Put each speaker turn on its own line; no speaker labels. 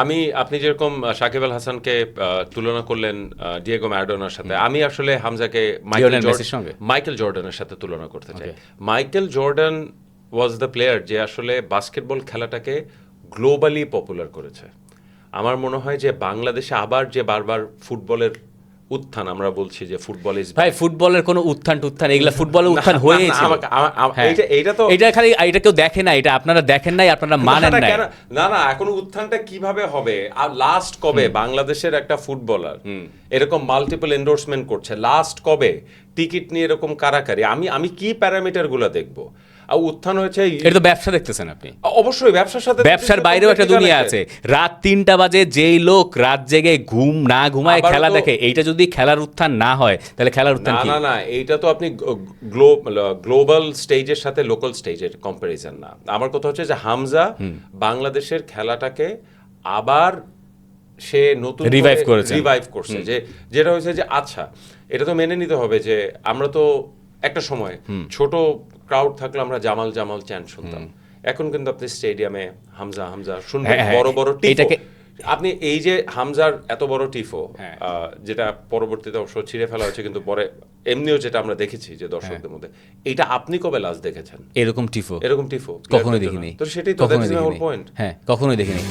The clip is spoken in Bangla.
আমি আপনি যেরকম সাকিব আল হাসানকে তুলনা করলেন ডিয়েগো ম্যারাডোনার সাথে আমি আসলে হামজাকে মাইকেল জর্ডানের সাথে তুলনা করতে চাই। Michael Jordan was the player যে আসলে বাস্কেটবল খেলাটাকে গ্লোবালি পপুলার করেছে। আমার মনে হয় যে বাংলাদেশে আবার যে বারবার ফুটবলের উত্থান আমরা বলছি যে ফুটবল ইজ
ভাই ফুটবলের কোনো উত্থান টুত্থান এগুলা ফুটবলের উত্থান হয়েছে। হ্যাঁ।
এইটা- এইটা তো
এটা খালি এটা কেউ দেখে না এটা আপনারা দেখেন নাই আপনারা মানেন
না, না না এখন উত্থানটা কীভাবে হবে? আর লাস্ট কবে? বাংলাদেশের একটা ফুটবলার এরকম মাল্টিপল এন্ডোর্সমেন্ট করছে। লাস্ট কবে? টিকিট নিয়ে এরকম কারাকারি। আমি আমি কি প্যারামিটারগুলো দেখব? উত্থান হয়েছে
এটা তো ব্যবসা দেখতেছেন আপনি।
অবশ্যই ব্যবসার সাথে
ব্যবসার বাইরেও একটা দুনিয়া আছে। রাত তিনটা বাজে যেই লোক রাত জেগে ঘুম না ঘুমায় খেলা দেখে এইটা যদি খেলার উত্থান না হয় তাহলে খেলার উত্থান
না
কি?
না না এইটা তো আপনি গ্লোবাল স্টেজের সাথে লোকাল স্টেজের কম্পারিজন না। আমার কথা হচ্ছে যে হামজা বাংলাদেশের খেলাটাকে আবার সে নতুন
Revive করেছেন।
রিভাইভ করছে। যে যেটা হয়েছে যে আচ্ছা এটা তো মেনে নিতে হবে যে আমরা তো একটা সময় ছোট ক্রাউড থাকলে আমরা জামাল জামাল চ্যান্ট শুনতাম। এখন কিন্তু আপনি স্টেডিয়ামে হামজা হামজা শুনবেন।
হ্যাঁ, হ্যাঁ,
বড় বড় টিফো
এটাকে-
আপনি এই যে হামজার এত বড় টিফো
হ্যাঁ।
আহ, যেটা পরবর্তীতে অবশ্য ছিঁড়ে ফেলা হয়েছে কিন্তু পরে এমনিও যেটা আমরা দেখেছি যে দর্শকদের মধ্যে এটা আপনি কবে লাস্ট দেখেছেন?
এরকম টিফো
এরকম টিফো
কখনোই দেখিনি।
তো সেটাই তো পয়েন্ট
হ্যাঁ কখনোই দেখিনি।